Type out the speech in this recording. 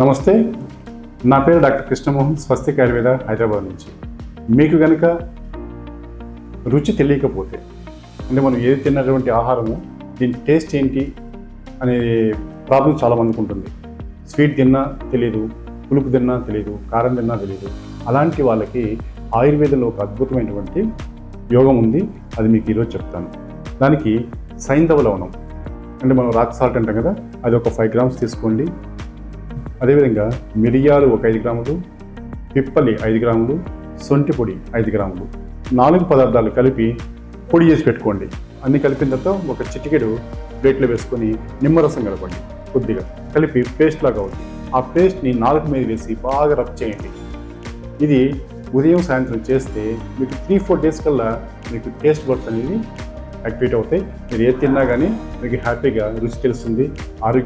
నమస్తే నా పేరు డాక్టర్ కృష్ణమోహన్ స్వస్తిక్ ఆయుర్వేద హైదరాబాద్ నుంచి. మీకు కనుక రుచి తెలియకపోతే అంటే మనం ఏది తిన్నటువంటి ఆహారము దీని టేస్ట్ ఏంటి అనే ప్రాబ్లం చాలామందికి ఉంటుంది. స్వీట్ తిన్నా తెలియదు పులుపు తిన్నా తెలియదు కారం తిన్నా తెలియదు అలాంటి వాళ్ళకి ఆయుర్వేదంలో ఒక అద్భుతమైనటువంటి యోగం ఉంది అది మీకు ఈరోజు చెప్తాను. దానికి సైంధవ లవణం అంటే మనం రాక్ సాల్ట్ అంటాం కదా అది ఒక ఫైవ్ గ్రామ్స్ తీసుకోండి. అదేవిధంగా మిరియాలు ఒక ఐదు గ్రాములు పిప్పలి ఐదు గ్రాములు సొంటి పొడి ఐదు గ్రాములు. నాలుగు పదార్థాలు కలిపి పొడి చేసి పెట్టుకోండి. అన్ని కలిపిన తర్వాత ఒక చిటికెడు ప్లేట్లో వేసుకొని నిమ్మరసం కలపండి. కొద్దిగా కలిపి పేస్ట్ లాగా అవుతుంది. ఆ పేస్ట్ని నాలుగు మీద వేసి బాగా రబ్ చేయండి. ఇది ఉదయం సాయంత్రం చేస్తే మీకు త్రీ ఫోర్ డేస్ కల్లా మీకు టేస్ట్ బర్త్ అనేది యాక్టివేట్ అవుతాయి. మీరు ఏది తిన్నా కానీ మీకు హ్యాపీగా రుచి తెలుస్తుంది ఆరోగ్యం